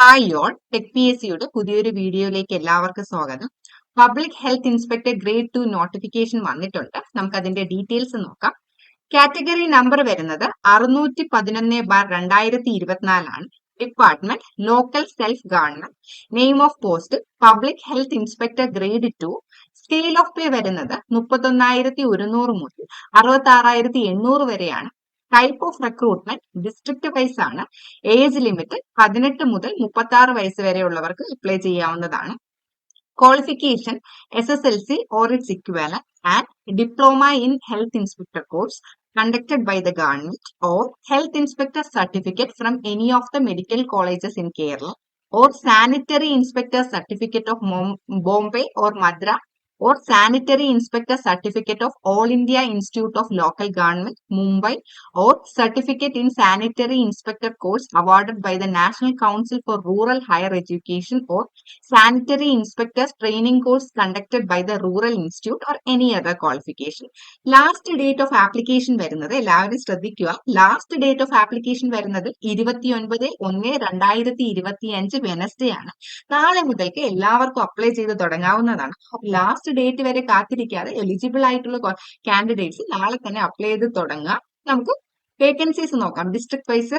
Hi y'all tech P S സിയുടെ പുതിയൊരു വീഡിയോയിലേക്ക് എല്ലാവർക്കും സ്വാഗതം. Public health inspector grade two notification വന്നിട്ടുണ്ട്. നമുക്ക് അതിന്റെ ഡീറ്റെയിൽസ് നോക്കാം. കാറ്റഗറി നമ്പർ വരുന്നത് അറുന്നൂറ്റി പതിനൊന്ന് ബാർ രണ്ടായിരത്തി ഇരുപത്തിനാലാണ് department local self government name of post public health inspector grade two scale of pay വരുന്നത് മുപ്പത്തൊന്നായിരത്തി ഒരുന്നൂറ് മുതൽ അറുപത്തി ആറായിരത്തി എണ്ണൂറ് വരെയാണ്. Type of recruitment district wise ആണ് ഏജ് ലിമിറ്റ് പതിനെട്ട് മുതൽ മുപ്പത്തി ആറ് വയസ്സ് വരെയുള്ളവർക്ക് അപ്ലൈ ചെയ്യാവുന്നതാണ് qualification S S L C or its equivalent and diploma in health inspector course conducted by the government or health inspector certificate from any of the medical colleges in Kerala or sanitary inspector certificate of Mom- Bombay or Madras or sanitary inspector certificate of All India Institute of Local Government, Mumbai, or certificate in sanitary inspector course awarded by the National Council for Rural Higher Education or sanitary inspectors training course conducted by the Rural Institute or any other qualification. Last date of application വരുന്നത് എല്ലാവരും ശ്രദ്ധിക്കുക last date of application വരുന്നത് ഇരുപത്തിയൊൻപത് ഒന്ന് രണ്ടായിരത്തി ഇരുപത്തി അഞ്ച് Wednesday ആണ് നാളെ മുതൽക്ക് എല്ലാവർക്കും അപ്ലൈ ചെയ്ത് തുടങ്ങാവുന്നതാണ് ലാസ്റ്റ് ഡേറ്റ് വരെ കാത്തിരിക്കാതെ എലിജിബിൾ ആയിട്ടുള്ള കാൻഡിഡേറ്റ്സ് നാളെ തന്നെ അപ്ലൈ ചെയ്ത് തുടങ്ങുക നമുക്ക് വേക്കൻസീസ് നോക്കാം. ഡിസ്ട്രിക്ട് വൈസ്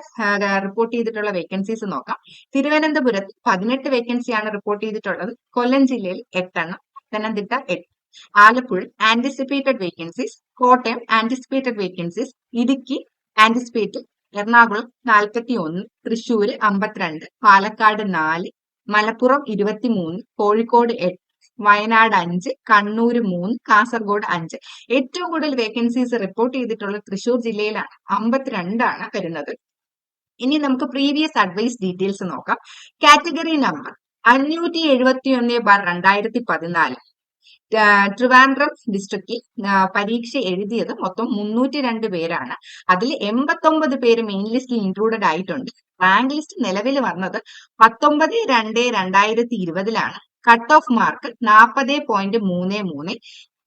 റിപ്പോർട്ട് ചെയ്തിട്ടുള്ള വേക്കൻസീസ് നോക്കാം. തിരുവനന്തപുരത്ത് പതിനെട്ട് വേക്കൻസിയാണ് റിപ്പോർട്ട് ചെയ്തിട്ടുള്ളത്. കൊല്ലം ജില്ലയിൽ എട്ടെണ്ണം. പത്തനംതിട്ട എട്ട്. Alappuzha anticipated vacancies Kottayam anticipated vacancies Idukki anticipated Ernakulam നാൽപ്പത്തി ഒന്ന് തൃശ്ശൂര് അമ്പത്തിരണ്ട്. പാലക്കാട് നാല്. മലപ്പുറം ഇരുപത്തിമൂന്ന്. കോഴിക്കോട് എട്ട്. വയനാട് അഞ്ച് കണ്ണൂർ മൂന്ന് കാസർഗോഡ് അഞ്ച്. ഏറ്റവും കൂടുതൽ വേക്കൻസീസ് റിപ്പോർട്ട് ചെയ്തിട്ടുള്ള തൃശൂർ ജില്ലയിലാണ് അമ്പത്തിരണ്ടാണ് വരുന്നത്. ഇനി നമുക്ക് പ്രീവിയസ് അഡ്വൈസ് ഡീറ്റെയിൽസ് നോക്കാം. കാറ്റഗറി നമ്പർ അഞ്ഞൂറ്റി എഴുപത്തി ഒന്ന് ബാർ രണ്ടായിരത്തി പതിനാല്. ട്രിവാൻഡ്രം ഡിസ്ട്രിക്റ്റിൽ പരീക്ഷ എഴുതിയത് മൊത്തം മുന്നൂറ്റി രണ്ട് പേരാണ്. അതിൽ എൺപത്തൊമ്പത് പേര് മെയിൻ ലിസ്റ്റിൽ ഇൻക്ലൂഡഡ് ആയിട്ടുണ്ട്. റാങ്ക് ലിസ്റ്റ് നിലവിൽ വന്നത് പത്തൊമ്പത് രണ്ട് രണ്ടായിരത്തി ഇരുപതിലാണ്. കട്ട് ഓഫ് മാർക്ക് നാൽപ്പത് പോയിന്റ് മൂന്ന് മൂന്ന്.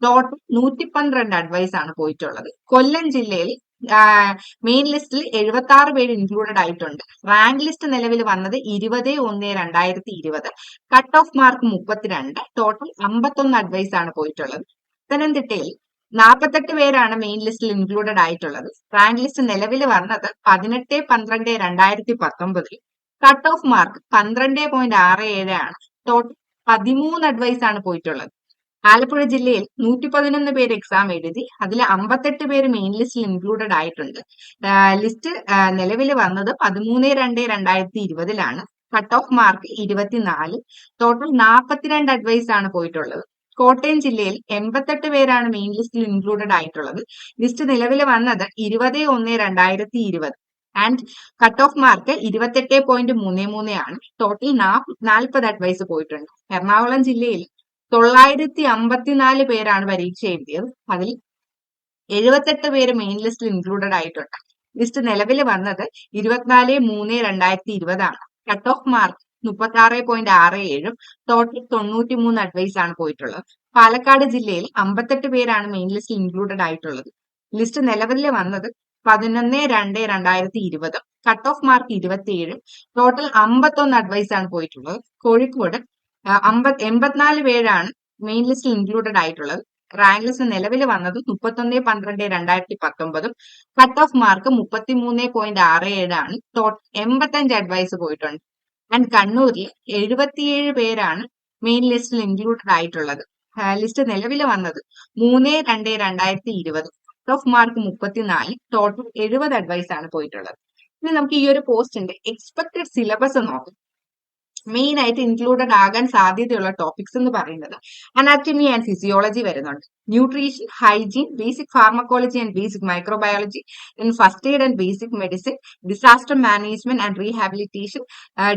ടോട്ടൽ നൂറ്റി പന്ത്രണ്ട് അഡ്വൈസ് ആണ് പോയിട്ടുള്ളത്. കൊല്ലം ജില്ലയിൽ മെയിൻ ലിസ്റ്റിൽ എഴുപത്തി ആറ് പേര് ഇൻക്ലൂഡഡ് ആയിട്ടുണ്ട്. റാങ്ക് ലിസ്റ്റ് നിലവിൽ വന്നത് ഇരുപത് ഒന്ന് രണ്ടായിരത്തി ഇരുപത് കട്ട് ഓഫ് മാർക്ക് മുപ്പത്തിരണ്ട്. ടോട്ടൽ അമ്പത്തൊന്ന് അഡ്വൈസ് ആണ് പോയിട്ടുള്ളത്. പത്തനംതിട്ടയിൽ നാൽപ്പത്തെട്ട് പേരാണ് മെയിൻ ലിസ്റ്റിൽ ഇൻക്ലൂഡഡ് ആയിട്ടുള്ളത്. റാങ്ക് ലിസ്റ്റ് നിലവിൽ വന്നത് പതിനെട്ട് പന്ത്രണ്ട് രണ്ടായിരത്തി പത്തൊമ്പതിൽ കട്ട് ഓഫ് മാർക്ക് പന്ത്രണ്ട് പോയിന്റ് ആറ് ഏഴ് ആണ്. ടോട്ടൽ പതിമൂന്ന് അഡ്വൈസ് ആണ് പോയിട്ടുള്ളത്. ആലപ്പുഴ ജില്ലയിൽ നൂറ്റി പതിനൊന്ന് പേര് എക്സാം എഴുതി അതിൽ അമ്പത്തെട്ട് പേര് മെയിൻ ലിസ്റ്റിൽ ഇൻക്ലൂഡഡ് ആയിട്ടുണ്ട്. ലിസ്റ്റ് നിലവിൽ വന്നത് പതിമൂന്ന് രണ്ട് രണ്ടായിരത്തി ഇരുപതിലാണ്. കട്ട് ഓഫ് മാർക്ക് ഇരുപത്തിനാല്. ടോട്ടൽ നാൽപ്പത്തിരണ്ട് അഡ്വൈസ് ആണ് പോയിട്ടുള്ളത്. കോട്ടയം ജില്ലയിൽ എൺപത്തെട്ട് പേരാണ് മെയിൻ ലിസ്റ്റിൽ ഇൻക്ലൂഡഡ് ആയിട്ടുള്ളത്. ലിസ്റ്റ് നിലവിൽ വന്നത് ഇരുപത് ഒന്ന് രണ്ടായിരത്തി ഇരുപത്. ആൻഡ് കട്ട് ഓഫ് മാർക്ക് ഇരുപത്തെട്ട് പോയിന്റ് മൂന്ന് മൂന്ന് ആണ്. ടോട്ടൽ നാൽപ്പത് അഡ്വൈസ് പോയിട്ടുണ്ട്. എറണാകുളം ജില്ലയിൽ തൊള്ളായിരത്തി അമ്പത്തിനാല് പേരാണ് പരീക്ഷ എഴുതിയത്. അതിൽ എഴുപത്തെട്ട് പേര് മെയിൻ ലിസ്റ്റിൽ ഇൻക്ലൂഡഡ് ആയിട്ടുണ്ട്. ലിസ്റ്റ് നിലവിൽ വന്നത് ഇരുപത്തിനാല് മൂന്ന് രണ്ടായിരത്തി ഇരുപതാണ് കട്ട് ഓഫ് മാർക്ക് മുപ്പത്തി ആറ് പോയിന്റ് ആറ് ഏഴും ടോട്ടൽ തൊണ്ണൂറ്റി മൂന്ന് അഡ്വൈസ് ആണ് പോയിട്ടുള്ളത്. പാലക്കാട് ജില്ലയിൽ അമ്പത്തെട്ട് പേരാണ് മെയിൻ ലിസ്റ്റിൽ ഇൻക്ലൂഡഡ് ആയിട്ടുള്ളത്. ലിസ്റ്റ് നിലവിൽ വന്നത് പതിനൊന്ന് രണ്ട് രണ്ടായിരത്തി ഇരുപത്. കട്ട് ഓഫ് മാർക്ക് ഇരുപത്തിയേഴും. ടോട്ടൽ അമ്പത്തൊന്ന് അഡ്വൈസ് ആണ് പോയിട്ടുള്ളത്. കോഴിക്കോട് അമ്പത് എൺപത്തിനാല് പേരാണ് മെയിൻ ലിസ്റ്റിൽ ഇൻക്ലൂഡഡ് ആയിട്ടുള്ളത്. റാങ്ക് ലിസ്റ്റ് നിലവിൽ വന്നത് മുപ്പത്തൊന്ന് പന്ത്രണ്ട് രണ്ടായിരത്തി പത്തൊമ്പതും. കട്ട് ഓഫ് മാർക്ക് മുപ്പത്തി മൂന്ന് പോയിന്റ് ആറ് ഏഴാണ് എൺപത്തഞ്ച് അഡ്വൈസ് പോയിട്ടുണ്ട്. ആൻഡ് കണ്ണൂരിൽ എഴുപത്തിയേഴ് പേരാണ് മെയിൻ ലിസ്റ്റിൽ ഇൻക്ലൂഡഡ് ആയിട്ടുള്ളത്. ലിസ്റ്റ് നിലവിൽ വന്നത് മൂന്ന് രണ്ട് രണ്ടായിരത്തി ഇരുപത്. ഓഫ് മാർക്ക് മുപ്പത്തിനാല് ടോട്ടൽ എഴുപത് അഡ്വൈസ് ആണ് പോയിട്ടുള്ളത്. ഇനി നമുക്ക് ഈ ഒരു പോസ്റ്റിന്റെ എക്സ്പെക്ടഡ് സിലബസ് നോക്കാം. മെയിൻ ആയിട്ട് ഇൻക്ലൂഡഡ് ആകാൻ സാധ്യതയുള്ള ടോപ്പിക്സ് എന്ന് പറയുന്നത് അനാറ്റമി ആൻഡ് ഫിസിയോളജി വരുന്നുണ്ട്. Nutrition hygiene basic pharmacology and basic microbiology in first aid and basic medicine disaster management and rehabilitation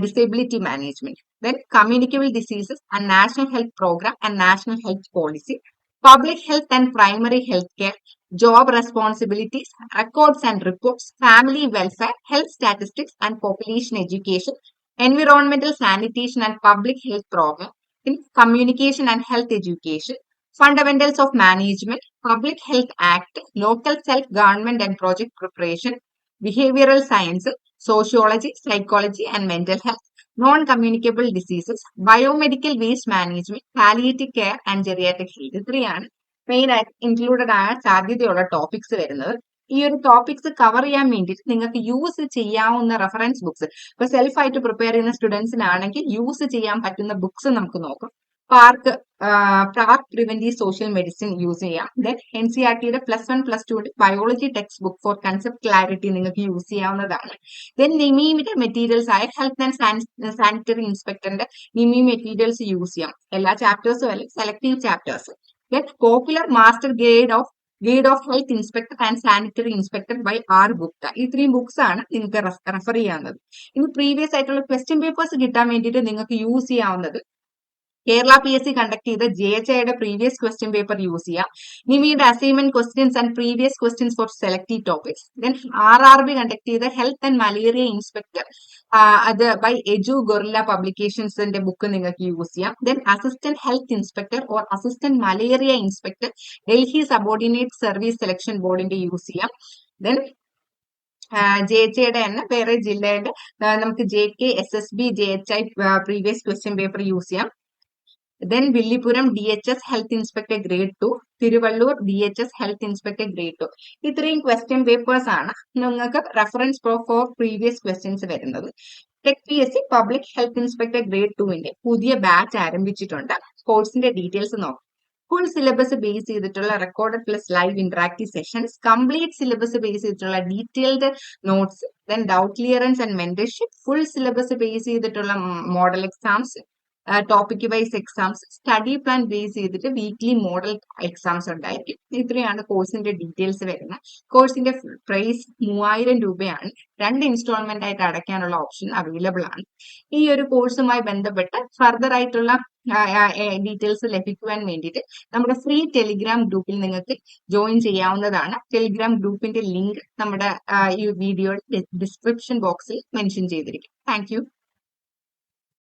disability management then communicable diseases and national health program and national health policy public health and primary health care, job responsibilities, records and reports, family welfare, health statistics and population education, environmental sanitation and public health program, in communication and health education, fundamentals of management, public health act, local self-government and project preparation, behavioral science, sociology, psychology and mental health, non communicable diseases biomedical waste management palliative care and geriatric health ഇത്രയാണ് main ആയിട്ട് included ആയ സാധ്യതയുള്ള topics വരുന്നത്. ഈ ഒരു topics cover ചെയ്യാൻ വേണ്ടിയിട്ട് നിങ്ങൾക്ക് യൂസ് ചെയ്യാവുന്ന റെഫറൻസ് ബുക്സ് ഇപ്പൊ സെൽഫ് ആയിട്ട് പ്രിപ്പയർ ചെയ്യുന്ന സ്റ്റുഡൻസിനാണെങ്കിൽ യൂസ് ചെയ്യാൻ പറ്റുന്ന ബുക്സ് നമുക്ക് നോക്കാം. Park park preventive social medicine use ചെയ്യാം. ദെൻ എൻ സി ആർ ടിയുടെ പ്ലസ് വൺ പ്ലസ് ടുവിന്റെ biology text book for concept clarity നിങ്ങൾക്ക് യൂസ് ചെയ്യാവുന്നതാണ്. ദെൻ നിമീമിന്റെ മെറ്റീരിയൽസ് ആയ ഹെൽത്ത് ആൻഡ് സാനിറ്ററി ഇൻസ്പെക്ടറിന്റെ നിമി മെറ്റീരിയൽസ് യൂസ് ചെയ്യാം. എല്ലാ ചാപ്റ്റേഴ്സും അല്ലെങ്കിൽ selective chapters then popular master grade of guide of health inspector and sanitary inspector by R Gupta ഇത്രയും ബുക്സ് ആണ് നിങ്ങൾക്ക് റെഫർ ചെയ്യാവുന്നത്. ഇനി പ്രീവിയസ് ആയിട്ടുള്ള ക്വസ്റ്റ്യൻ പേപ്പേഴ്സ് കിട്ടാൻ വേണ്ടിയിട്ട് നിങ്ങൾക്ക് use ചെയ്യാവുന്നത് Kerala P S C conduct ചെയ്ത ജെ എച്ച് ഐയുടെ പ്രീവിയസ് ക്വസ്റ്റ്യൻ പേപ്പർ യൂസ് ചെയ്യാം. നിമിയുടെ assignment questions and previous questions for selective topics then R R B conduct ചെയ്ത ഹെൽത്ത് ആൻഡ് മലേറിയ ഇൻസ്പെക്ടർ അത് by എജു guerrilla പബ്ലിക്കേഷൻസിന്റെ book നിങ്ങൾക്ക് use ചെയ്യാം. Then assistant health inspector or assistant malaria inspector Delhi subordinate service selection ബോർഡിന്റെ use ചെയ്യാം. Then J H ഐയുടെ തന്നെ വേറെ ജില്ലയുടെ നമുക്ക് J K S S B J H I previous question paper use ചെയ്യാം. Then Villupuram D H S health inspector grade two Tiruvallur D H S health inspector grade two ഇത്രയും question papers ആണ് നിങ്ങൾക്ക് reference for previous questions വരുന്നത്. Tech P S C public health inspector grade ടുവിന്റെ പുതിയ batch ആരംഭിച്ചിട്ടുണ്ട്. കോഴ്സിന്റെ details നോക്കാം. Full syllabus base ചെയ്തിട്ടുള്ള record plus live interactive sessions complete syllabus base ചെയ്തിട്ടുള്ള detailed notes then doubt clearance and mentorship full syllabus base ചെയ്തിട്ടുള്ള model exams topic wise exams study plan base ചെയ്തിട്ട് weekly model exams ഉണ്ടായിരിക്കും. ഇത്രയാണ് കോഴ്സിന്റെ details വരുന്നത്. കോഴ്സിന്റെ price മൂവായിരം രൂപയാണ്. രണ്ട് ഇൻസ്റ്റാൾമെന്റ് ആയിട്ട് അടയ്ക്കാനുള്ള ഓപ്ഷൻ അവൈലബിൾ ആണ്. ഈ ഒരു കോഴ്സുമായി ബന്ധപ്പെട്ട് ഫർദർ ആയിട്ടുള്ള ഡീറ്റെയിൽസ് ലഭിക്കുവാൻ വേണ്ടിയിട്ട് നമ്മുടെ ഫ്രീ ടെലിഗ്രാം ഗ്രൂപ്പിൽ നിങ്ങൾക്ക് ജോയിൻ ചെയ്യാവുന്നതാണ്. ടെലിഗ്രാം ഗ്രൂപ്പിന്റെ ലിങ്ക് നമ്മുടെ ഈ വീഡിയോയുടെ ഡിസ്ക്രിപ്ഷൻ ബോക്സിൽ മെൻഷൻ ചെയ്തിരിക്കും. താങ്ക്